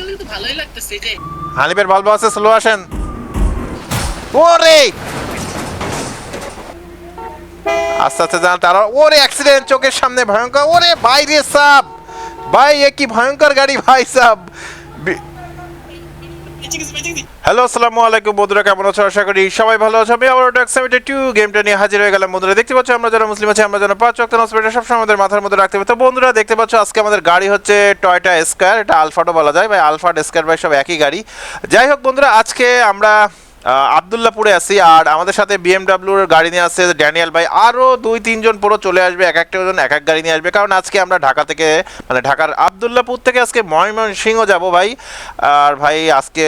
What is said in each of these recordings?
থাকলে কিন্তু ভালোই লাগতেছে এই যে। হানিফের বল বসে স্লো আসেন। ওরে! আস্তে আস্তে যান তারা ওরে অ্যাক্সিডেন্ট চোখের সামনে ভয়ঙ্কর। ওরে বাইরে সাব! ভাই এ কি ভয়ঙ্কর গাড়ি ভাই সাব! হ্যালো, আসসালামু আলাইকুম বন্ধুরা, কেমন আছো? আশা করি সবাই ভালো আছো। আমি আবার ডক সেভেন্টি টু গেমটা নিয়ে হাজির হয়ে গেলাম। বন্ধুরা, দেখতে পাচ্ছ, আমরা যারা মুসলিম আছি, আমরা যেন পাঁচ অক্ট হসপিটাল সবসময় আমাদের মাথার মধ্যে রাখতে হবে। তো বন্ধুরা, দেখতে পাচ্ছ, আজকে আমাদের গাড়ি হচ্ছে টয়টা স্কয়ার এটা আলফাটো বলা যায়। ভাই আলফাট স্কয়ার ভাই, সব একই গাড়ি। যাই হোক বন্ধুরা, আজকে আমরা আবদুল্লাপুরে আছি আর আমাদের সাথে বিএমডাব্লিউর গাড়ি নিয়ে আসছে ড্যানিয়েল ভাই। আরও দুই, তিনজন পুরো চলে আসবে, এক একটা জন এক এক গাড়ি নিয়ে আসবে। কারণ আজকে আমরা ঢাকা থেকে মানে ঢাকার আবদুল্লাপুর থেকে আজকে ময়মনসিংহ যাব ভাই। আর ভাই, আজকে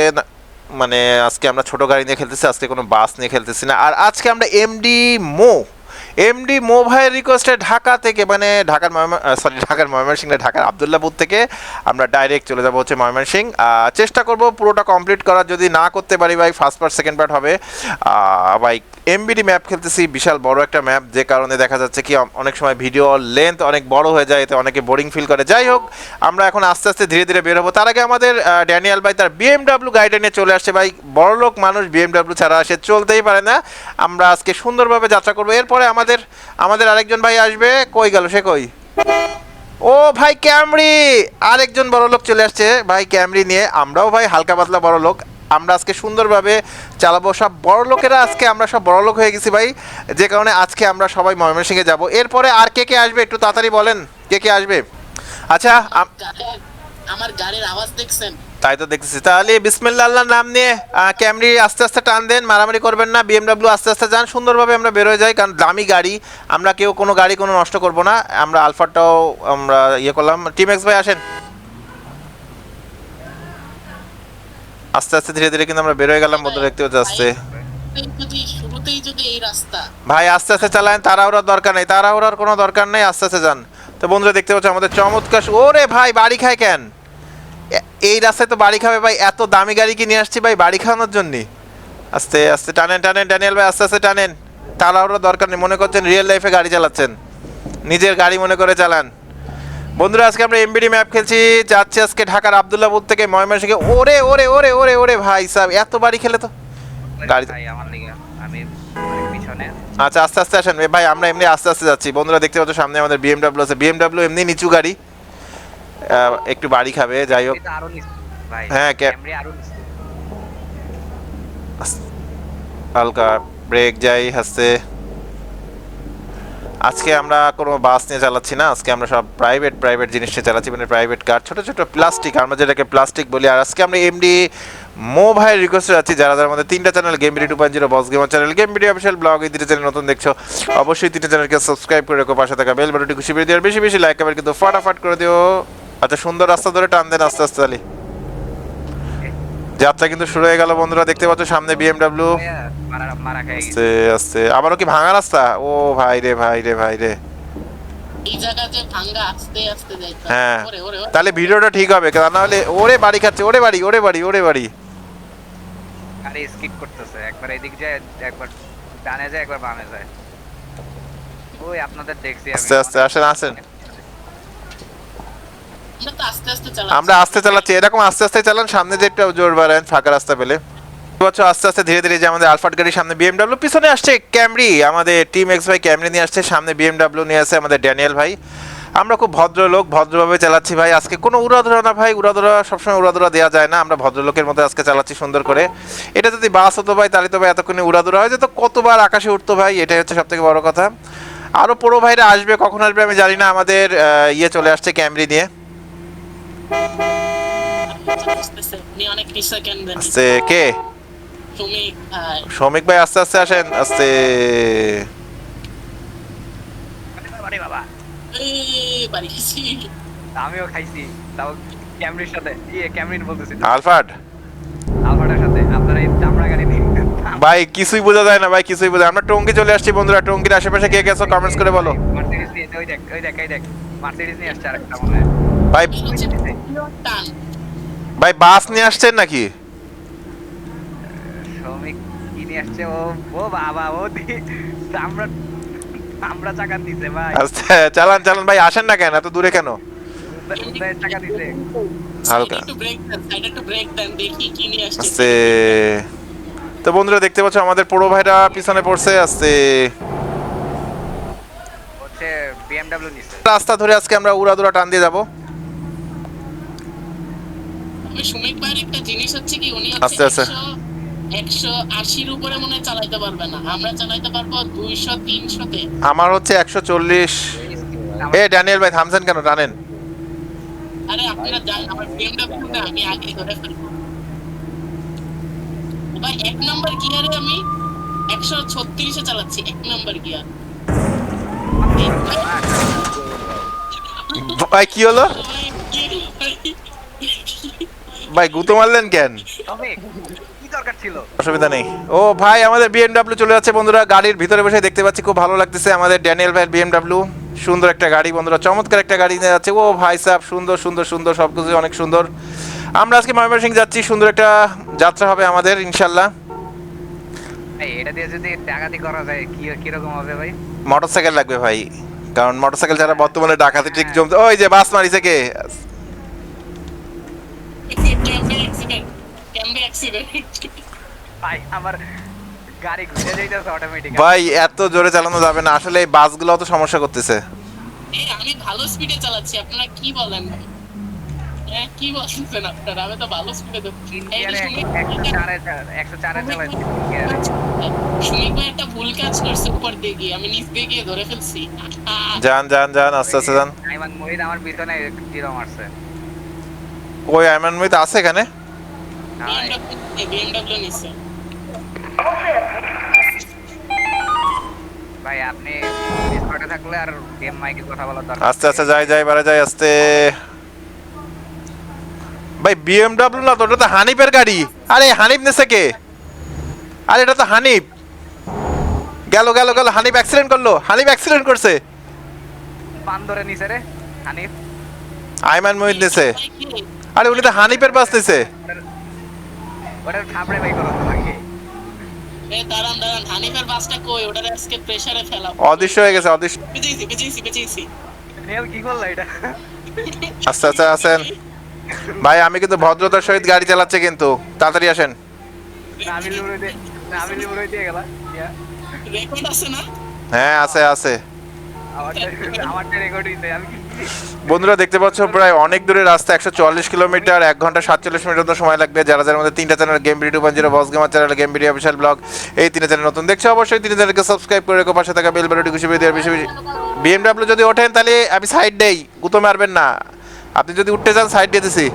মানে আজকে আমরা ছোট গাড়ি নিয়ে খেলতেছি, আজকে কোনো বাস নিয়ে খেলতেছি না। আর আজকে আমরা এমডি মো এমডি মো ভাইয়ের রিকোয়েস্টে ঢাকা থেকে মানে ঢাকার সরি ঢাকার ময়মনসিংহ না, ঢাকার আবদুল্লাপুর থেকে আমরা ডাইরেক্ট চলে যাব হচ্ছে ময়মনসিং। চেষ্টা করব পুরোটা কমপ্লিট করার যদি না করতে পারি ভাই ফার্স্ট পার্ট সেকেন্ড পার্ট হবে। ভাই এমবিডি ম্যাপ খেলতেছি বিশাল বড় একটা ম্যাপ যে কারণে দেখা যাচ্ছে কি অনেক সময় ভিডিও লেন্থ অনেক বড় হয়ে যায় এতে অনেকে বোরিং ফিল করে। যাই হোক আমরা এখন আস্তে আস্তে ধীরে ধীরে বের হব। তার আগে আমাদের ড্যানিয়েল ভাই তার বিএমডাব্লিউ গাড়িটা নিয়ে চলে আসছে ভাই। বড়লোক মানুষ বিএমডাব্লিউ ছাড়া সে চলতেই পারে না। আমরা আজকে সুন্দরভাবে যাত্রা করব। এরপরে আমাদের আমাদের আমাদের আরেকজন ভাই আসবে। কই গেল? সে কই? ও ভাই ক্যামরি! আরেকজন বড় লোক চলে আসছে। ভাই ক্যামরি নিয়ে আমরাও ভাই হালকা পাতলা বড় লোক। আমরা আজকে সুন্দরভাবে চালাবো। সব বড় লোকেরা আজকে আমরা সব বড় লোক হয়ে গেছি ভাই। যে কারণে আজকে আমরা সবাই ময়মনসিংহে যাব। এরপরে আর কে কে আসবে? একটু তাড়াতাড়ি বলেন। কে কে আসবে? আচ্ছা আমার গাড়ির আওয়াজ দেখছেন? তাই তো দেখতেছি। তাহলে বিসমিল্লা আল্লাহর নাম নিয়ে ক্যামরি আস্তে আস্তে টান দেন, মারামারি করবেন না বিএমডাব্লিউ আস্তে আস্তে যান, সুন্দরভাবে আমরা বেরোয় যাই, কারণ দামি গাড়ি, আমরা কেউ কোনো গাড়ি কোনো নষ্ট করব না, আমরা আলফাটাও আমরা ইয়ে করলাম। টিম এক্স ভাই আসেন। আস্তে আস্তে ধীরে ধীরে কিন্তু আমরা বেরোয় গেলাম বন্ধু দেখতে এই রাস্তা ভাই, আস্তে আস্তে চালান তাড়াহুড়ার দরকার নেই, তাড়াহুড়ার কোনো দরকার নেই, আস্তে আস্তে যান। তো বন্ধুরা দেখতে পাচ্ছ আমাদের চমৎকার ওরে ভাই, বাড়ি খায় কেন? এই রাস্তায় তো বাড়ি খাবে ভাই এত দামি গাড়ি কি নিয়ে আসছি ভাই বাড়ি খাওয়ানোর জন্য। আস্তে আস্তে টানেন টানেন ড্যানিয়েল ভাই আস্তে আস্তে টানেন। তাড়াহুড়োর দরকার নেই মনে করছেন রিয়েল লাইফে গাড়ি চালাচ্ছেন। নিজের গাড়ি মনে করে চালান। বন্ধুরা আজকে আমরা এমবিডি ম্যাপ খেলছি যাচ্ছি আজকে ঢাকার আবদুল্লাপুর থেকে ময়মনসিংহে। ওরে ওরে ওরে ওরে ওরে ভাই সাহেব এত বাড়ি খেলে তো। গাড়ি আচ্ছা আস্তে আস্তে আসেন। ভাই আমরা এমনি আস্তে আস্তে যাচ্ছি। বন্ধুরা দেখতে পাচ্ছ সামনে আমাদের বিএমডাব্লিউ আছে। বিএমডাব্লিউ এমনি নিচু গাড়ি। একটু বাড়ি খাবে যাই হোক। ভাই। হ্যাঁ, হালকা ব্রেক যাই হাসতে আজকে আমরা কোনো বাস নিয়ে চালাচ্ছি না আজকে আমরা সব প্রাইভেট প্রাইভেট জিনিস নিয়ে চালাচ্ছি মানে প্রাইভেট কার ছোট ছোট প্লাস্টিক আমরা যেটাকে প্লাস্টিক বলি। আর আজকে আমরা এমডি মো ভাইয়ের রিকোয়েস্টে যাচ্ছি যারা যারা আমাদের তিনটা channel game BD two point zero boss gamer channel game BD official blog এই দুটো চ্যানেল নতুন দেখছ অবশ্যই তিনটা চ্যানেলকে সাবস্ক্রাইব করে রেখো পাশে থাকা বেল বাটনটি খুশি করে দিও আর বেশি বেশি লাইক করবে কিন্তু ফটাফট করে দিও। আচ্ছা সুন্দর রাস্তা ধরে টান দেন আস্তে আস্তে চালি যাত্রা কিন্তু শুরু হয়ে গেল বন্ধুরা। দেখতে পাচ্ছ সামনে বিএমডাব্লিউ ভাইয়া, মারা মারা খেয়ে গেছে। আস্তে আস্তে। আবারও কি ভাঙা রাস্তা? ও ভাই রে ভাই রে ভাই রে। এই জায়গাতে ভাঙ্গা আস্তে আস্তে যাইতে হ্যাঁ। ওরে ওরে ওরে। তাহলে ভিডিওটা ঠিক হবে তা না হলে ওরে বাড়ি খাচ্ছে ওরে বাড়ি ওরে বাড়ি ওরে বাড়ি। আরে স্কিপ করতেছে। একবার এদিক যায় একবার ডানে যায় একবার বামে যায়। ওই আপনাদের দেখছি আস্তে আস্তে আসেন আসেন। আমরা আস্তে চালাচ্ছি, এরকম আস্তে আস্তে চালান, সামনে যে একটু জোর বাড়ান ফাঁকা রাস্তা পেলে। বছর আস্তে আস্তে ধীরে ধীরে যে আমাদের আলফাট গাড়ির সামনে বিএমডাব্লিউ পিছনে আসছে ক্যামরি আমাদের টিম এক্স ভাই ক্যামরি নিয়ে আসছে, সামনে বিএমডাব্লিউ নিয়ে আসছে আমাদের ড্যানিয়েল ভাই। আমরা খুব ভদ্রলোক, ভদ্রভাবে চালাচ্ছি ভাই। আজকে কোনো উড়াধরা না ভাই, উড়াধরা সবসময় উড়াধরা দেওয়া যায় না, আমরা ভদ্রলোকের মধ্যে আজকে চালাচ্ছি সুন্দর করে। এটা যদি বাস হতো ভাই, তাহলে তো ভাই এতক্ষণে উড়াধরা হয়ে যেত, কতবার আকাশে উঠতো ভাই, এটাই হচ্ছে সব থেকে বড় কথা। আরও পুরো ভাইরা আসবে, কখন আসবে আমি জানি না, আমাদের ইয়ে চলে আসছে ক্যামরি নিয়ে বুঝতেছে। উনি অনেক রিক্সা কেনবেন আসছে কে? ভাই শ্রমিক ভাই আস্তে আস্তে আসেন আস্তে। আমিও খাইছি তাও ক্যামেরির সাথে। ইয়ে ক্যামেরিন বলতেছি? সাথে আপনারা এই চামড়া গাড়ি ভাই কিছুই বোঝা যায় না ভাই কিছুই বোঝা আমরা টঙ্গি চলে আসছি বন্ধুরা। টঙ্গির আশেপাশে কে গেছো কমেন্টস করে বলো। মার্সিডিজ নিয়ে ওই দেখ ওই দেখ ওই দেখ। মার্সিডিজ নিয়ে আসছে আরেকটা মনে হয়। ভাই ভাই বাস নিয়ে আসছেন নাকি? শ্রমিক কি নিয়ে আসছে? ও ও বাবা ও দি আমরা আমরা চাকান দিছে ভাই। আচ্ছা চালান চালান ভাই আসেন না কেন? এত দূরে কেন? টাকা দিছে। হালকা। একটু ব্রেক দেন সাইডে একটু ব্রেক দেন দেখি কি নিয়ে আসছে। তো বন্ধুরা দেখতে পাচ্ছ আমাদের পুরো ভাইরা পিছনে পড়ছে আস্তে। হচ্ছে রাস্তা ধরে আজকে আমরা উড়াদুরা টান দিয়ে যাব। সুমিত ভাইয়ের একটা জিনিস হচ্ছে কি উনি হচ্ছে আস্তে। একশো আশির উপরে মনে চালাইতে পারবে না। আমরা চালাইতে পারব দুইশো তিনশোতে। আমার হচ্ছে একশো চল্লিশ। এ ড্যানিয়েল ভাই থামছেন কেন? টানেন আরে আপনারা জান আমার বিএমডব্লিউ তে আমি আগে ধরে ফেলব। ভাই এক নম্বর গিয়ারে আমি একশো ছত্রিশে চালাচ্ছি এক নম্বর গিয়ার। ভাই কি হলো? ভাই গুতো মারলেন কেন? অসুবিধা নেই। ও ভাই আমাদের বিএমডাব্লিউ চলে যাচ্ছে বন্ধুরা গাড়ির ভিতরে বসে দেখতে পাচ্ছি খুব ভালো লাগতেছে আমাদের ড্যানিয়েল ভাইয়ের বিএমডাব্লিউ সুন্দর একটা গাড়ি বন্ধুরা চমৎকার একটা গাড়ি নিয়ে যাচ্ছে। ও ভাই সাহেব সুন্দর সুন্দর সুন্দর সব কিছু অনেক সুন্দর। আমরা আজকে ময়মনসিংহ যাচ্ছি সুন্দর একটা যাত্রা হবে আমাদের ইনশাল্লাহ এটা দিয়ে যদি ডাকাতি করা যায় কি কীরকম হবে ভাই? মোটরসাইকেল লাগবে ভাই কারণ মোটরসাইকেল ছাড়া বর্তমানে ডাকাতি ঠিক জমছে ওই যে বাস মারিছে কে ক্যাম্পে অ্যাক্সিডেন্ট ক্যাম্পে অ্যাক্সিডেন্ট ভাই আমার গাড়ি ঘুরে যাইতেছে অটোমেটিক ভাই এত জোরে চালানো যাবে না। আসলে এই বাসগুলো তো সমস্যা করতেছে। আমি ভালো স্পিডে চালাচ্ছি। আপনারা কি বলেন ভাই? কি বলছেন আপনারা? আমি তো ভালো স্পিডে ভাই একটা ভুল কাজ করছে উপর দিয়ে গিয়ে। আমি নিচ দিয়ে গিয়ে ধরে ফেলছি। যান যান যান আস্তে আস্তে যান। আমার পিছনে জিরো মারছে। ওই আইমান মিত আছে এখানে? ভাই আপনি ডিসকর্ডে থাকলে আর গেম মাইকে কথা বলার দরকার আস্তে আস্তে যাই যাই বারে যাই আস্তে। ভাই বিএমডব্লিউ না তো ওটা তো হানিফের গাড়ি। আরে হানিফ নেছে কে? আরে এটা তো হানিফ। গেল গেল গেল হানিফ অ্যাক্সিডেন্ট করল। হানিফ অ্যাক্সিডেন্ট করছে। পান ধরে নিছে রে হানিফ। আইমান মহিদ নেছে? আরে উনি তো হানিফের বাস নিছে। ওটার থাপড়ে বাই করা তো লাগে এ দাঁড়ান দাঁড়ান হানিফের বাসটা কই? ওটার আজকে প্রেসারে ফেলাও অদৃশ্য হয়ে গেছে অদৃশ্য। আস্তে আস্তে আসেন ভাই আমি কিন্তু ভদ্রতার সহিত গাড়ি চালাচ্ছি কিন্তু। তাড়াতাড়ি আসেন। আমি লিবড়ে দিয়ে আমি লিবড়ে দিয়ে গেলাম রেকর্ড আছে না? হ্যাঁ আছে আছে। রেকর্ড হইছে আমি বন্ধুরা দেখতে পাচ্ছ, প্রায় অনেক দূরের রাস্তা, একশো চল্লিশ কিলোমিটার, এক ঘণ্টা সাতচল্লিশ মিনিট মতো সময় লাগবে। যারা যার মধ্যে তিনটা চ্যানেল গেম ভিডিও পান zero boss gamer channel game video official blog এই তিনটা চ্যানেল নতুন দেখছ, অবশ্যই তিন চ্যানেলকে সাবস্ক্রাইব করে রেখো, পাশে থাকা বেল বাটনটি খুশি দেওয়ার বেশি বেশি। বিএমডাব্লিউ যদি ওঠেন, তাহলে আমি সাইড দেই, গুতো মারবেন না। আপনি যদি উঠতে চান সাইড দিয়ে দিছি।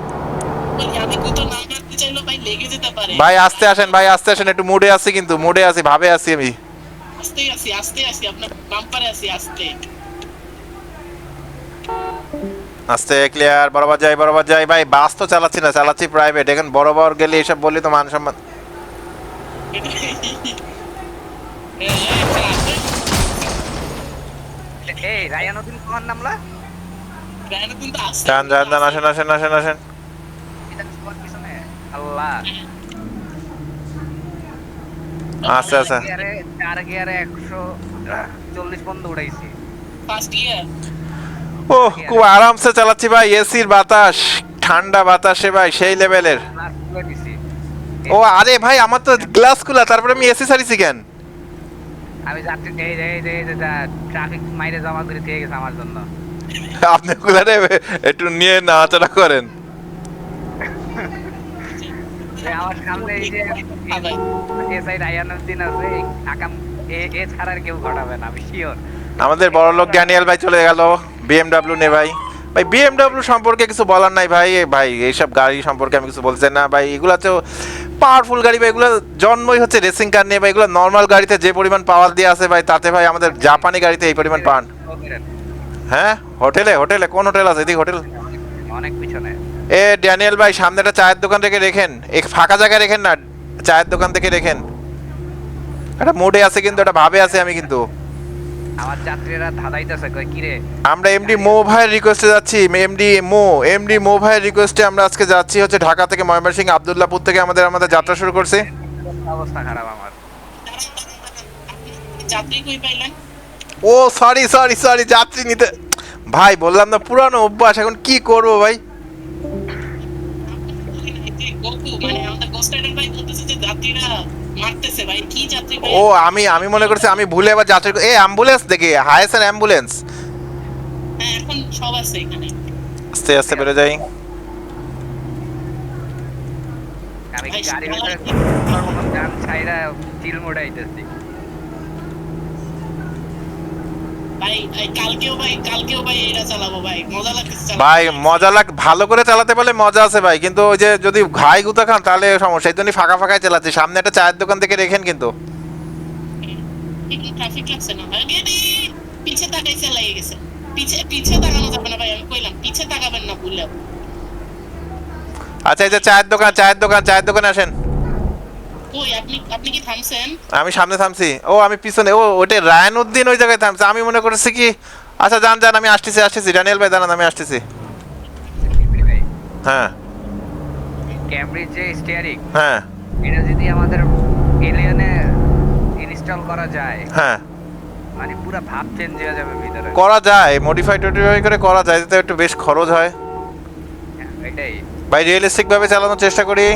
ভাই, আস্তে আসেন, ভাই, আস্তে আসেন, একটু মুডে আছি কিন্তু মুডে আছি, ভাবে আছি আমি। আস্তে আসি আস্তে আসি আপনার বাম্পারে আসি আস্তে। আস্তে ক্লিয়ার বরাবর যাই বরাবর যাই। ভাই বাস তো চালাচ্ছি না চালাচ্ছি প্রাইভেট এখন বরাবর গেলে এসব বললি তো মান সম্মান। যান যান যান আসেন আসেন আসেন আসেন। আচ্ছা আচ্ছা চার গিয়ারে একশো চল্লিশ ফার্স্ট ও খুব আরামসে চালাচ্ছি ভাই এসির বাতাস ঠান্ডা বাতাসে ভাই সেই লেভেলের। ও আরে ভাই আমার তো গ্লাস খোলা তারপরে আমি এসি সারিছি কেন? আমি যাত্রী এই যে এই এই ট্রাফিক মাইরে জমা করে দিয়ে গেছে আমার জন্য। আপনি একটু নিয়ে নাড়াচাড়া করেন। আমার সামনে এই যে আছে আকাম এ এ ছাড়া কেউ ঘটাবে না আমি শিওর আমাদের বড় লোক ড্যানিয়েল ভাই চলে গেল। বিএমডব্লিউ নে ভাই। ভাই বিএমডব্লিউ সম্পর্কে কিছু বলার নাই ভাই। ভাই এইসব গাড়ি সম্পর্কে আমি কিছু বলছি না ভাই। এগুলো তো পাওয়ারফুল গাড়ি ভাই। এগুলো জন্মই হচ্ছে রেসিং কার নিয়ে ভাই। এগুলো নর্মাল গাড়িতে যে পরিমাণ পাওয়ার দিয়ে আছে ভাই তাতে ভাই আমাদের জাপানি গাড়িতে এই পরিমাণ পান হ্যাঁ? হোটেলে? হোটেলে? কোন হোটেল আছে? এদিকে হোটেল? অনেক পিছনে। এ ড্যানিয়েল ভাই সামনে একটা চায়ের দোকান থেকে রেখেন এক ফাঁকা জায়গায় রেখেন না? চায়ের দোকান থেকে রেখেন একটা মোডে আছে কিন্তু একটা ভাবে আছে আমি কিন্তু। আমার যাত্রীরা ধাঁধাইতেছে কই কিরে? আমরা এমডি মো ভাইয়ের রিকোয়েস্টে যাচ্ছি এমডি মো এমডি মো ভাইয়ের রিকোয়েস্টে আমরা আজকে যাচ্ছি হচ্ছে ঢাকা থেকে ময়মনসিংহ আবদুল্লাপুর থেকে আমাদের আমাদের যাত্রা শুরু করছি। অবস্থা খারাপ আমার। যাত্রী কই পাইলেন? ও সরি সরি সরি যাত্রী নিতে। ভাই বললাম না পুরানো অভ্যাস এখন কি করব ভাই? মানে আমাদের গোস্ট রাইডার ভাই বলতেছে যে যাত্রীরা মারতেছে ভাই কি যাত্রী ভাই ও আমি আমি মনে করছি আমি ভুলে আবার যাত্রী এ অ্যাম্বুলেন্স দেখি হায়েস্ট অ্যাম্বুলেন্স হ্যাঁ এখন সব আছে এখানে। আস্তে আস্তে বেরো যাই। আমি গাড়ি ভিতরে গান ছাইরা চিল মোড়াইতেছি ভাই এই কালকেও ভাই কালকেও ভাই এটা চালাবো ভাই মজা লাগতেছে ভাই মজা লাগ ভালো করে চালাতে পারলে মজা আছে ভাই কিন্তু ওই যে যদি ঘাই গুতা খান তাহলে সমস্যা এই জন্যই ফাঁকা ফাঁকায় চালাচ্ছি। সামনে একটা চায়ের দোকান থেকে রেখেন কিন্তু। ট্রাফিক লাগছে না ভাই। পিছে তাকাইছে লেগে গেছে। পিছে পিছে তাকানো যাবে না ভাই আমি কইলাম পিছে তাকাবেন না ভুললেও আচ্ছা এই যে চায়ের দোকান চায়ের দোকান চায়ের দোকানে আসেন কই আপনি আপনি কি থামছেন আমি সামনে থামছি। ও আমি পিছনে ও ওটা রায়ন উদ্দিন ওই জায়গায় থামছে। আমি মনে করছি কি আচ্ছা যান যান আমি আসতেছি আসতেছি। ড্যানিয়েল ভাই দাঁড়ান আমি আসতেছি। হ্যাঁ। ক্যামব্রিজ যে স্টিয়ারিং হ্যাঁ। এটা যদি আমাদের এলিয়নে ইনস্টল করা যায় হ্যাঁ। মানে পুরো ভাব চেঞ্জ হয়ে যাবে ভিতরে। করা যায়। মডিফাই টডিফাই করে করা যায়। যাতে একটু বেশ খরচ হয়। হ্যাঁ, এটাই। ভাই রিয়েলিস্টিক ভাবে চালানোর চেষ্টা করি।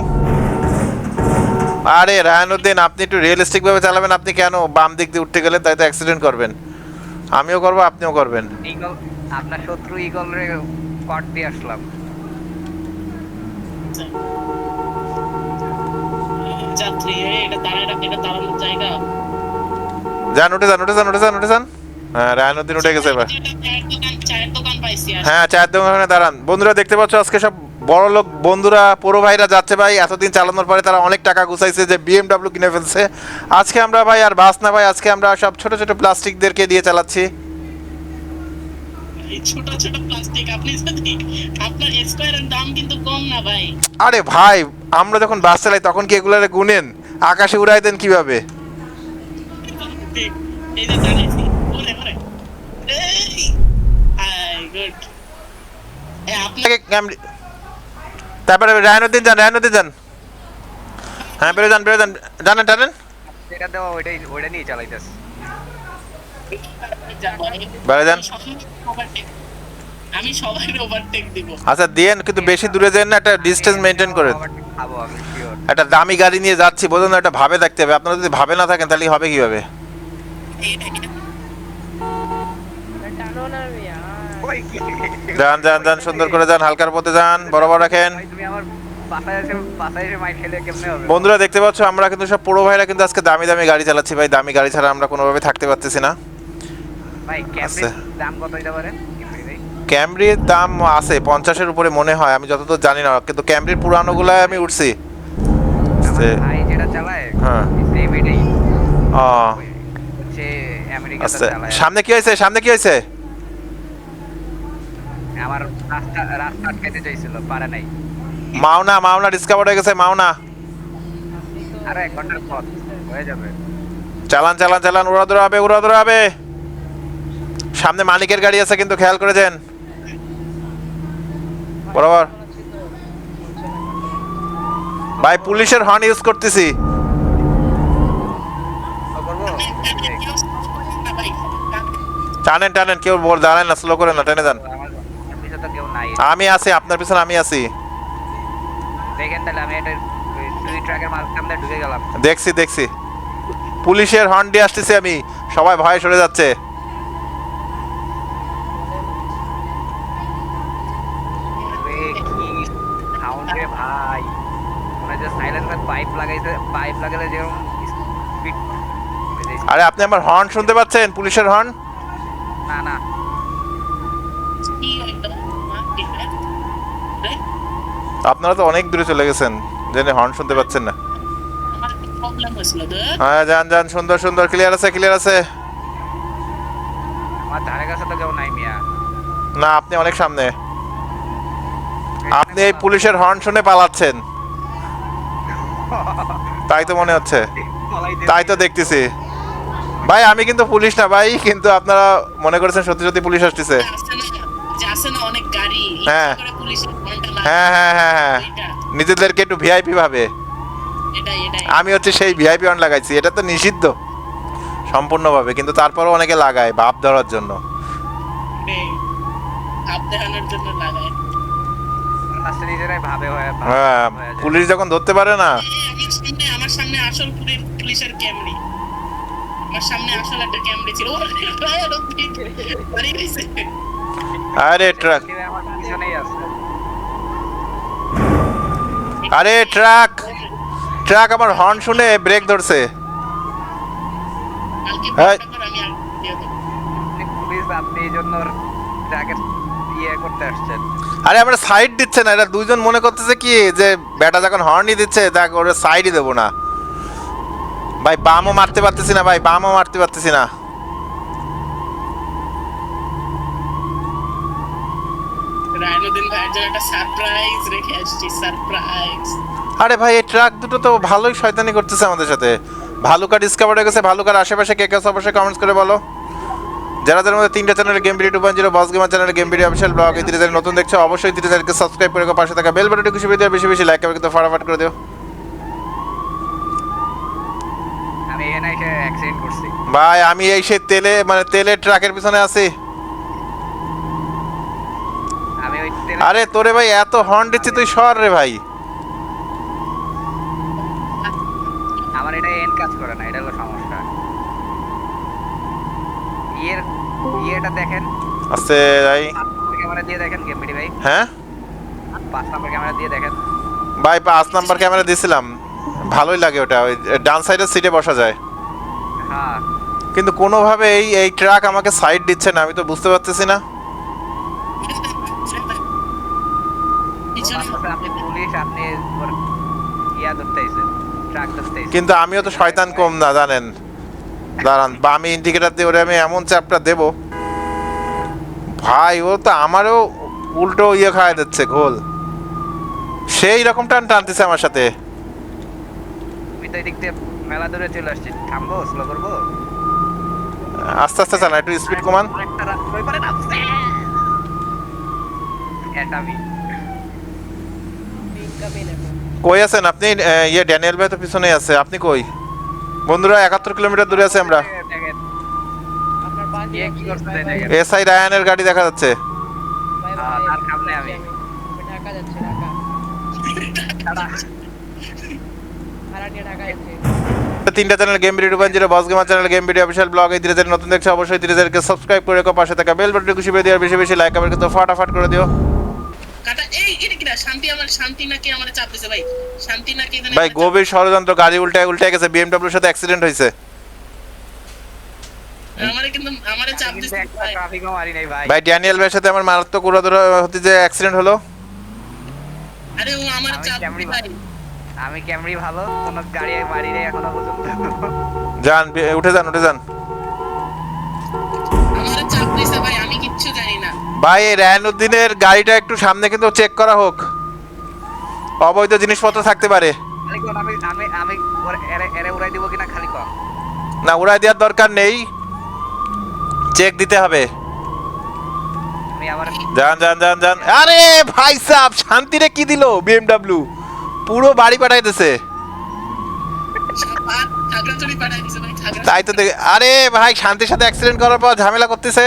আরে রায়ানুদ্দিন আপনি একটু রিয়েলিস্টিক ভাবে চালাবেন। আপনি কেন বাম দিক দিয়ে উঠতে গেলেন তাই তো অ্যাক্সিডেন্ট করবেন? আমিও করব আপনিও করবেন। ইগল আপনার শত্রু ইগল রে কট দিয়ে আসলাম। যাত্রী এটা দাঁড়ায় এটা দাঁড়ানোর জায়গা। যান উঠে যান উঠে যান উঠে যান উঠে যান। হ্যাঁ রায়ানুদ্দিন উঠে গেছে এবার। হ্যাঁ চায়ের দোকানে দাঁড়ান। বন্ধুরা দেখতে পাচ্ছ আজকে সব বড় লোক বন্ধুরা পুরো ভাইরা যাচ্ছে ভাই এতদিন চালানোর পরে তারা অনেক টাকা গুছাইছে যে বিএমডাব্লিউ কিনে ফেলছে। আজকে আমরা ভাই আর বাস না ভাই আজকে আমরা সব ছোট ছোট প্লাস্টিকদেরকে দিয়ে চালাচ্ছি। ছোট ছোট প্লাস্টিক আপনি যদি আপনার স্কোয়ারের দাম কিন্তু কম না ভাই। আরে ভাই আমরা যখন বাস চালাই তখন কি এগুলারে গুনেন? আকাশে উড়াই দেন কীভাবে। এই যে দাঁড়াইছি ওরে ওরে। এই আই গুড। এ আপনাকে তারপরে রায়নুদ্দিন যান রায়নুদ্দিন যান। হ্যাঁ বেরো যান বেরো যান। জানেন টানেন। এটা দেওয়া ওইটাই ওইটা নিয়ে চালাইতেছে। বাইরে যান। আমি সবাইকে সবাই ওভারটেক দিব। আচ্ছা দিয়েন কিন্তু বেশি দূরে যান না একটা ডিস্টেন্স মেনটেন করেন। খাব আমি শিওর একটা দামি গাড়ি নিয়ে যাচ্ছি বোঝেন না একটা ভাবে থাকতে হবে। আপনারা যদি ভাবে না থাকেন তাহলে হবে কীভাবে টানো না মিয়া ওই কি যান যান যান সুন্দর করে যান হালকার পথে যান বরাবর রাখেন। বন্ধুরা দেখতে পাচ্ছ আমরা কিন্তু সব পুরো ভাইরা কিন্তু আজকে দামি দামি গাড়ি চালাচ্ছি। ভাই দামি গাড়ি ছাড়া আমরা কোনোভাবে থাকতে পারতেছি না। ক্যামরির দাম আছে পঞ্চাশের উপরে মনে হয় আমি যতদূর জানি না কিন্তু ক্যামরির পুরানোগুলায় আমি উঠছি। হ্যাঁ। সামনে কি হয়েছে? সামনে কি হয়েছে? আমার রাস্তা রাস্তা আটকাইতে চাইছিল পারে নাই। মাওনা মাওনা ডিসকাভার হয়ে গেছে মাওনা। আরও এক ঘণ্টার পথ হয়ে যাবে। চালান চালান চালান উড়া দৌড়া হবে উড়া দৌড়া হবে। সামনে মালিকের গাড়ি আছে কিন্তু খেয়াল করেছেন? বরাবর। ভাই পুলিশের হর্ন ইউজ করতেছি। টানেন টানেন কেউ বল দাঁড়ায় না স্লো করে না টেনে যান আমার আমার পিছে তো কেউ নাই আমি আছি আপনার পিছনে আমি আছি। দেখেন তাহলে আমি এটা দুই ট্রাকের মাঝখান দিয়ে ঢুকে গেলাম। দেখছি দেখছি। পুলিশের হর্ন দিয়ে আসতেছি আমি। সবাই ভয়ে সরে যাচ্ছে। ভাই। মনে সাইলেন্সার পাইপ লাগাইছে পাইপ লাগালে যেরকম স্পিড আরে আপনি আমার হর্ন শুনতে পাচ্ছেন? পুলিশের হর্ন না না কি হইল? হ্যাঁ, কি হ্যাঁ? রে, আপনারা তো অনেক দূরে চলে গেছেন জেনে হর্ন শুনতে পাচ্ছেন না। আমার একটা প্রবলেম হয়েছিল তো হ্যাঁ যান যান সুন্দর সুন্দর ক্লিয়ার আছে ক্লিয়ার আছে। আমার ধারে কাছে তো কেউ নাই মিয়া। না আপনি অনেক সামনে। আপনি এই পুলিশের হর্ন শুনে পালাচ্ছেন। তাই তো মনে হচ্ছে। তাই তো দেখতেছি। ভাই আমি কিন্তু পুলিশ না ভাই কিন্তু আপনারা মনে করেছেন সত্যি সত্যি পুলিশ আসতেছে। আসছে না যে আসে না অনেক গাড়ি হ্যাঁ। হ্যাঁ হ্যাঁ হ্যাঁ হ্যাঁ। নিজেদেরকে একটু ভিআইপি ভাবে। আমি হচ্ছে সেই ভিআইপি অন লাগাইছি। এটা তো নিষিদ্ধ সম্পূর্ণভাবে কিন্তু তারপরও অনেকে লাগায় ভাব ধরার জন্য। হয়ে পুলিশ যখন ধরতে পারে না। আমার সামনে আসল পুলিশের ক্যামরি। আমার সামনে আসল একটা ক্যামরি ছিল। ও বাড়ি গেছে। আরে ট্রাক। আমার পিছনেই আছে আরে ট্রাক ট্রাক আমার হর্ন শুনে ব্রেক ধরছে। হ্যাঁ। আর ইয়ে করতে আসছেন। আরে আমরা সাইড দিচ্ছে না এরা দুইজন মনে করতেছে কি যে ব্যাটা যখন হর্নই দিচ্ছে দেখ ওরা সাইডই দেবো না। ভাই বামও মারতে পারতেছি না ভাই বামও মারতে পারতেছি না। রায়নুদ্দিন ভাইয়ের জন্য একটা সারপ্রাইজ রেখে আসছি সারপ্রাইজ আরে ভাই এই ট্রাক দুটো তো ভালোই শয়তানি করতেছে আমাদের সাথে। ভালুকা ডিসকভার হয়ে গেছে ভালুকার আশেপাশে কে কে আছে অবশ্যই কমেন্টস করে বলো। যারা যাদের মধ্যে তিনটা channel game video two point zero boss gamer channel game video official blog এই তিরিশ নতুন দেখছ অবশ্যই তিরিশ তারিখকে সাবস্ক্রাইব করে পাশে থাকা বেল বাটনটি খুশি দিয়ে বেশি বেশি লাইক করে কিন্তু ফটাফট করে দিও। আমি এখানে এসে অ্যাক্সিডেন্ট করছি। ভাই আমি এই সেই তেলে মানে তেলের ট্রাকের পিছনে আছি আমি ওই তেলে- আরে তোরে ভাই এত হর্ন দিচ্ছি তুই সর রে ভাই। আমার এটা এন কাজ করে না এটা হলো সমস্যা। ইয়ের ইয়েটা দেখেন। পাঁচ নম্বর ক্যামেরা দিয়ে দেখেন গেমবিডি ভাই। হ্যাঁ? পাঁচ নম্বর ক্যামেরা দিয়ে দেখেন। ভাই পাঁচ নাম্বার ক্যামেরা দিছিলাম। ভালোই লাগে ওটা ওই ডান সাইডের সিটে বসা যায়। হ্যাঁ। কিন্তু কোনোভাবে এই এই ট্রাক আমাকে সাইড দিচ্ছে না আমি তো বুঝতে পারতেছি না। আপনি পুলিশ আপনি ইয়া ধরতে ট্রাক ধরতে কিন্তু আমিও তো শয়তান কম না জানেন? দাঁড়ান বা আমি ইন্ডিকেটার দিয়ে ওরে আমি এমন চাপটা দেব। ভাই ও তো আমারও উল্টো ইয়ে খাওয়া দিচ্ছে ঘোল। সেই রকম টান টানতেছে আমার সাথে। তুমি তো এদিক দিয়ে মেলা দূরে চলে আসছি। থামবো স্লো করব? আস্তে আস্তে চালান একটু স্পিড কমান। রাস্তা পারে এটা আমি। কই আছেন? আপনি ইয়ে ড্যানিয়েল ভাই তো পিছনেই আছে। আপনি কই? বন্ধুরা, একাত্তর কিলোমিটার দূরে আছে আমরা। এসআই রায়ানের গাড়ি দেখা যাচ্ছে। তিনটা channel game video point zero gamer channel game video official blog এই ধীরে নতুন দেখছ, অবশ্যই ধীরে সাবস্ক্রাইব করে রেখো পাশে থাকা বেল বাটনটি খুশি পেয়ে দিও বেশি বেশি লাইক আবার কিন্তু ফাটাফাট করে দিও। কাটা এই এটা কিনা? শান্তি আমার শান্তি নাকি আমার চাপ দিছে ভাই? শান্তি নাকি এখানে ভাই গভীর ষড়যন্ত্র গাড়ি উল্টায় উল্টায় গেছে বিএমডব্লিউর সাথে অ্যাক্সিডেন্ট হয়েছে। আমারে কিন্তু আমারে চাপ দিছে ভাই। ট্রাফিকও মারি নাই ভাই। ভাই ড্যানিয়েল ভাইয়ের সাথে আমার মারাত্মক উড়াধুরা হতে যে অ্যাক্সিডেন্ট হলো। আরে ও আমার আমি চাপ দিছে ভাই। আমি ক্যামেরি ভালো? কোন গাড়ি মারি নাই এখনও পর্যন্ত। যান উঠে যান উঠে যান। ভাই এই রায়ানুদ্দিনের গাড়িটা একটু সামনে কিন্তু চেক করা হোক। অবৈধ জিনিসপত্র থাকতে পারে। খালি কোন আমি আমি আমি ওর- এরে এরে উড়াই দিব কিনা খালি কম। না উড়াই দেওয়ার দরকার নেই। চেক দিতে হবে। যান যান যান যান। আরে ভাই সাহ শান্তিরে কি দিল বিএমডব্লিউ পুরো বাড়ি পাঠাইতেছে। পাঠাই দিছে তাই তো দেখে আরে ভাই শান্তির সাথে অ্যাক্সিডেন্ট করার পর ঝামেলা করতেছে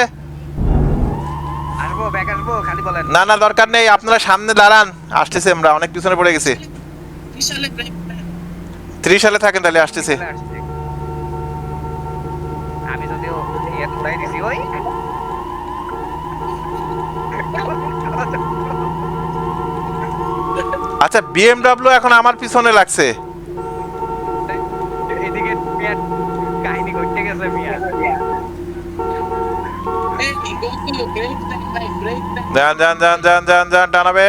আসব ব্যাক আসব খালি বলেন না না দরকার নেই আপনারা সামনে দাঁড়ান। আসতেছে আমরা অনেক পিছনে পড়ে গেছি। ত্রিশ সালে থাকেন তাহলে আসতেছে। আমি যদিও ওই। আচ্ছা বিএমডব্লিউ এখন আমার পিছনে লাগছে। এদিকে কাহিনী ঘটে গেছে মিয়া এই দেন দেন যান যান যান যান টানাবে।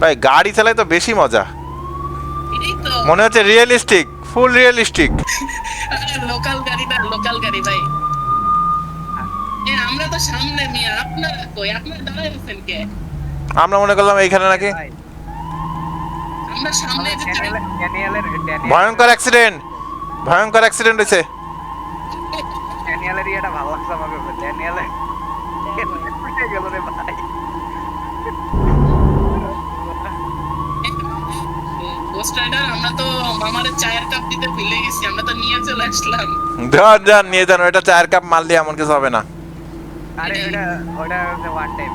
ভাই গাড়ি চালাই তো বেশি মজা। মনে হচ্ছে রিয়েলিস্টিক ফুল রিয়েলিস্টিক লোকাল গাড়ি না লোকাল গাড়ি ভাই। এ আমরা তো সামনে মিয়া। আপনারা কই? আপনারা দাঁড়ায় আছেন কে? আমরা মনে করলাম এইখানে নাকি। আমরা সামনে যে ভয়ঙ্কর অ্যাক্সিডেন্ট ভয়ঙ্কর অ্যাক্সিডেন্ট হয়েছে। ড্যানিয়েলের ইয়েটা ভালো লাগছে আমাকে ড্যানিয়েলের উঠে গেল রে ভাই। গোস্ট রাইডার আমরা তো মামারে চায়ের কাপ দিতে ভুলে গেছি আমরা তো নিয়ে চলে আসলাম। যান যান নিয়ে যান ওটা চায়ের কাপ মারলে এমন কিছু হবে না। আরে ওটা ওটা ওয়ান টাইম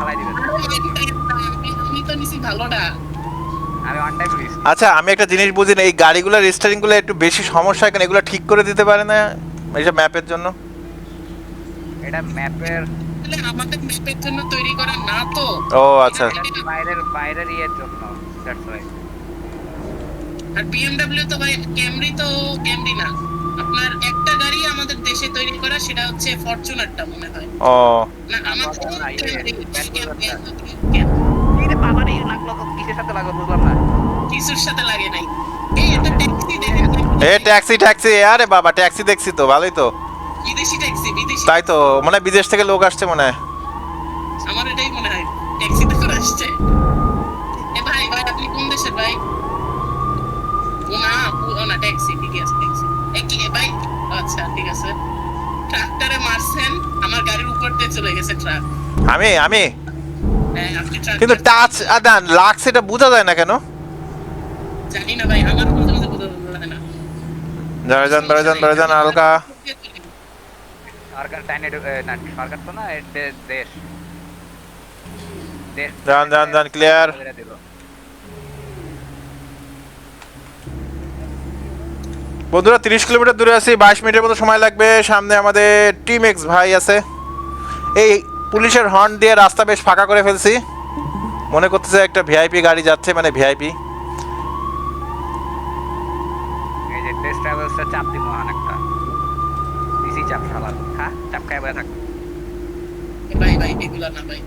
ফলাই দিবেন। আমি- তো নিছি ভালোটা। আচ্ছা আমি একটা জিনিস বুঝি না এই গাড়িগুলোর রিস্টারিংগুলো একটু বেশি সমস্যা কেন? এগুলো ঠিক করে দিতে পারে না? এইসব ম্যাপের জন্য। এটা ম্যাপের তাহলে আমাদের ম্যাপের জন্য তৈরি করা না তো? ও আচ্ছা। বাইরের বাইরের ইয়ের জন্য দ্যাটস রাইট আর বিএমডব্লিউ তো ভাই ক্যামরি তো ক্যামরি না। আপনার একটা গাড়ি আমাদের দেশে তৈরি করা সেটা হচ্ছে ফরচুনারটা মনে হয়। ও। না আমাদের ইয়ে, এই যে বাবা রে লাগল কিসের সাথে লাগল বুঝলাম না। কিছুর সাথে লাগে নাই? এই এটা ট্যাক্সি দেখেন। এ ট্যাক্সি ট্যাক্সি আরে বাবা ট্যাক্সি দেখছি তো ভালোই তো। বিদেশি ট্যাক্সি বিদেশি। তাই তো মনে বিদেশ থেকে লোক আসছে মনে হয়। আমার এটাই মনে হয় ট্যাক্সিতে করে আসছে। এ ভাই ভাই আপনি কোন দেশের ভাই? না না ট্যাক্সি ঠিক আছে ট্যাক্সি। এ কি ভাই আচ্ছা ঠিক আছে। ট্রাক্টরে মারছেন আমার গাড়ির উপর দিয়ে চলে গেছে ট্রাক। আমি আমি? হ্যাঁ কিন্তু টাচ আদান লাক্স এটা বোঝা যায় না কেন? জানি না ভাই আমার মাঝে মাঝে বোঝা যায় না যান বেড়ে যান হালকা সরকার টাইনে না সরকার তো না দেশ যান যান যান ক্লিয়ার। বন্ধুরা তিরিশ কিলোমিটার দূরে আছি বাইশ মিনিটের মতো সময় লাগবে। সামনে আমাদের টিম এক্স ভাই আছে। এই পুলিশের হর্ন দিয়ে রাস্তা বেশ ফাঁকা করে ফেলছি। মনে করতেছে একটা ভিআইপি গাড়ি যাচ্ছে মানে ভিআইপি চাপ দিব মহান একটা ইজি চাপ হ্যাঁ চাপ খাই বয়ে থাক। ভাই ভাই এগুলো না ভাই।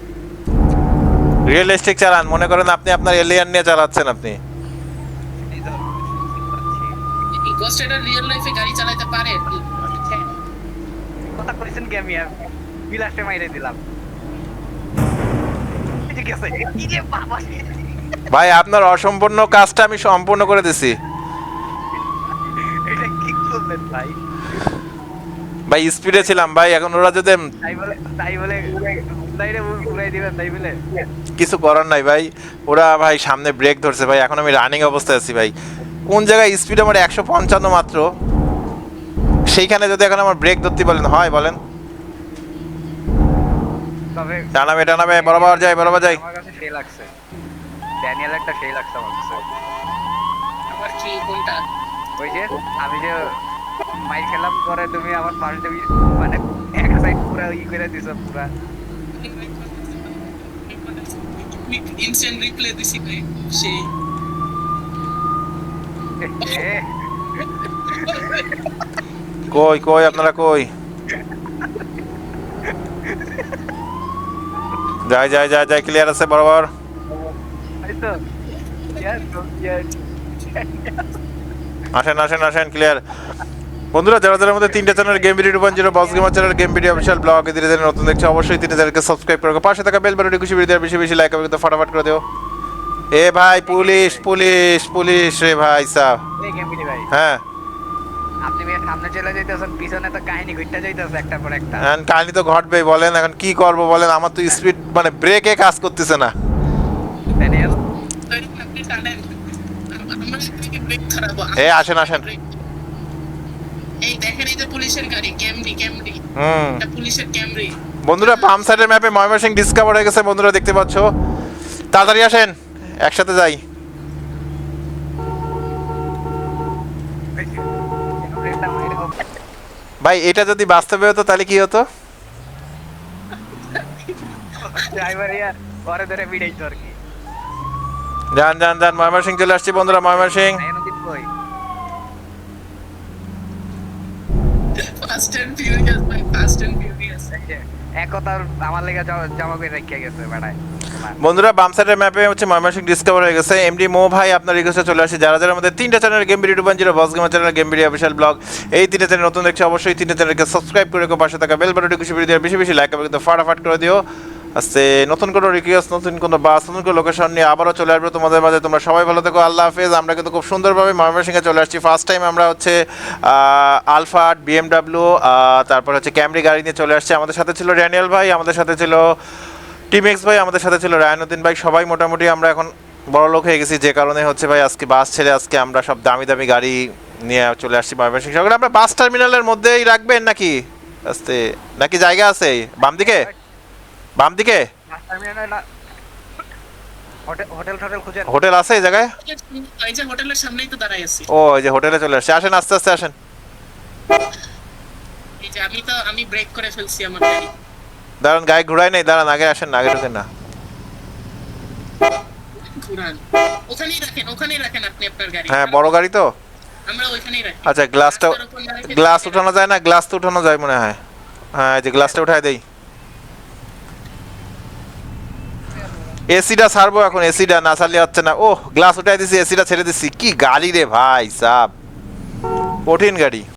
রিয়েলিস্টিক চালান মনে করেন আপনি আপনার এলিয়ান নিয়ে চালাচ্ছেন আপনি। এই তো পাচ্ছি। এই গোস্ট রাইডার রিয়েল লাইফে গাড়ি চালাতে পারে? কথা কইছেন কি আমি বিলাসে মাইরে দিলাম। ঠিক আছে। কি রে বাবা। ভাই আপনার অসম্পূর্ণ কাজটা আমি সম্পূর্ণ করে দিছি। ভাই। ভাই স্পিডে ছিলাম ভাই এখন ওরা যদি তাই বলে তাই বলে তাই রে উড়াই দিবেন তাই বলে। কিছু করার নাই ভাই। ওরা ভাই সামনে ব্রেক ধরছে ভাই এখন আমি রানিং অবস্থায় আছি ভাই। কোন জায়গায় স্পিড আমার একশো পঞ্চান্ন মাত্র? সেইখানে যদি এখন আমার ব্রেক ধরতে বলেন হয় বলেন। টানাবে টানাবে বরাবর যাই বরাবর যাই আমার কাছে সেই লাগছে ড্যানিয়েল একটা সেই লাগছে আমার কাছে। কি কোনটা? ওই যে আমি যে মাইর খেলাম পরে তুমি আমার পাল্টে মানে এক সাইড পুরো ই করে দিছো পুরা। ইনস্ট্যান্ট রিপ্লে দিছি ভাই সেই। কই কই আপনারা কই? যাই যাই যাই যাই ক্লিয়ার আছে বরাবর। আসেন আসেন আসেন ক্লিয়ার বন্ধুরা যারা যারা আমাদের তিনটে channel game video one zero boss gamer channel game video official blog ধীরে ধীরে নতুন দেখছে অবশ্যই তিনটে চ্যানেলকে সাবস্ক্রাইব করে পাশে থাকা বেল বাটনটি খুশি ভিডিও বেশি বেশি লাইক হবে ফটাফট করে দিও। এ ভাই পুলিশ পুলিশ পুলিশ রে ভাই সাহ। এই গেম ভাই। হ্যাঁ। আপনি সামনে চলে যাইতেছেন পিছনে তো কাহিনী ঘুরতে যাইতেছে একটা পর একটা। কাহিনী তো ঘটবেই বলেন এখন কি করব বলেন আমার তো স্পিড মানে ব্রেকে কাজ করতেছে না। এ আসেন আসেন। এই দেখেন এই যে পুলিশের গাড়ি ক্যামরি ক্যামরি হুম। এটা পুলিশের ক্যামরি বন্ধুরা পাম সাইডের ম্যাপে ময়মনসিং ডিসকভার হয়ে গেছে বন্ধুরা দেখতে পাচ্ছ? তাড়াতাড়ি আসেন একসাথে যাই। ভাই এটা যদি বাস্তবে হতো তাহলে কি হতো? যান যান যান ময়মনসিং চলে আসছি বন্ধুরা ময়মনসিং নাইনুদ্দিন কই ফাস্ট এন্ড ফিউরিয়াস ভাই ফাস্ট এন্ড ফিউরিয়াস এক কথা আমার লেগে জামা করে রেখে গেছে বেড়ায়। বন্ধুরা বাম সাইডের ম্যাপে হচ্ছে ময়মনসিং ডিসকভার হয়ে গেছে। এমডি মো ভাই আপনার রিকোয়েস্টে চলে আসে। যারা যারা আমাদের তিনটা channel game video two zero boss gamer channel game video official blog এই তিনটা চ্যানেল নতুন দেখছে অবশ্যই তিনটা চ্যানেলকে সাবস্ক্রাইব করে রেখো পাশে থাকা বেল বাটনটি খুশি ভিডিও বেশি বেশি লাইক হবে কিন্তু ফাটাফাট করে দিও। আস্তে নতুন কোনো রিকোয়েস্ট নতুন কোনো বাস নতুন কোনো লোকেশন নিয়ে আবারও চলে আসবে তোমাদের মাঝে। তোমরা সবাই ভালো থেকো, আল্লাহ হাফেজ। আমরা কিন্তু খুব সুন্দরভাবে ময়মনসিংহে চলে আসছি। ফার্স্ট টাইম আমরা হচ্ছে আলফাট বিএমডাব্লিউ তারপর হচ্ছে ক্যামরি গাড়ি নিয়ে চলে আসছে। আমাদের সাথে ছিল ড্যানিয়েল ভাই, আমাদের সাথে ছিল টিম এক্স ভাই, আমাদের সাথে ছিল রায়নুদ্দিন ভাই। সবাই মোটামুটি আমরা এখন বড় লোক হয়ে গেছি। যে কারণে হচ্ছে ভাই, আজকে বাস ছেড়ে আজকে আমরা সব দামি দামি গাড়ি নিয়ে চলে আসছি ময়মনসিংহ সকালে আমরা বাস টার্মিনালের মধ্যেই রাখবেন নাকি? আস্তে, নাকি জায়গা আছে? বাম দিকে বাম দিকে হোটেল আছে এই জায়গায়? এই যে হোটেলের সামনেই তো দাঁড়াই আছি। ও এই যে হোটেলে চলে আসছে। আসেন আস্তে আস্তে আসেন। এই যে আমি তো আমি ব্রেক করে ফেলছি আমার গাড়ি। দাঁড়ান গায়ে ঘুরাই নেই। দাঁড়ান আগে আসেন না আগে ঢুকেন না। ঘুরান। ওখানেই রাখেন ওখানেই রাখেন আপনি আপনার গাড়ি। হ্যাঁ বড় গাড়ি তো? আমরা ওইখানেই রাখি। আচ্ছা গ্লাসটা গ্লাস উঠানো যায় না? গ্লাস তো উঠানো যায় মনে হয়। হ্যাঁ এই যে গ্লাসটা উঠায় দেই। এসিটা ছাড়বো এখন, এসিটা না ছাড়লে হচ্ছে না। ও গ্লাস উঠাই দিছি, এসিটা ছেড়ে দিছি। কি গাড়ি রে ভাই, সাব। কঠিন গাড়ি।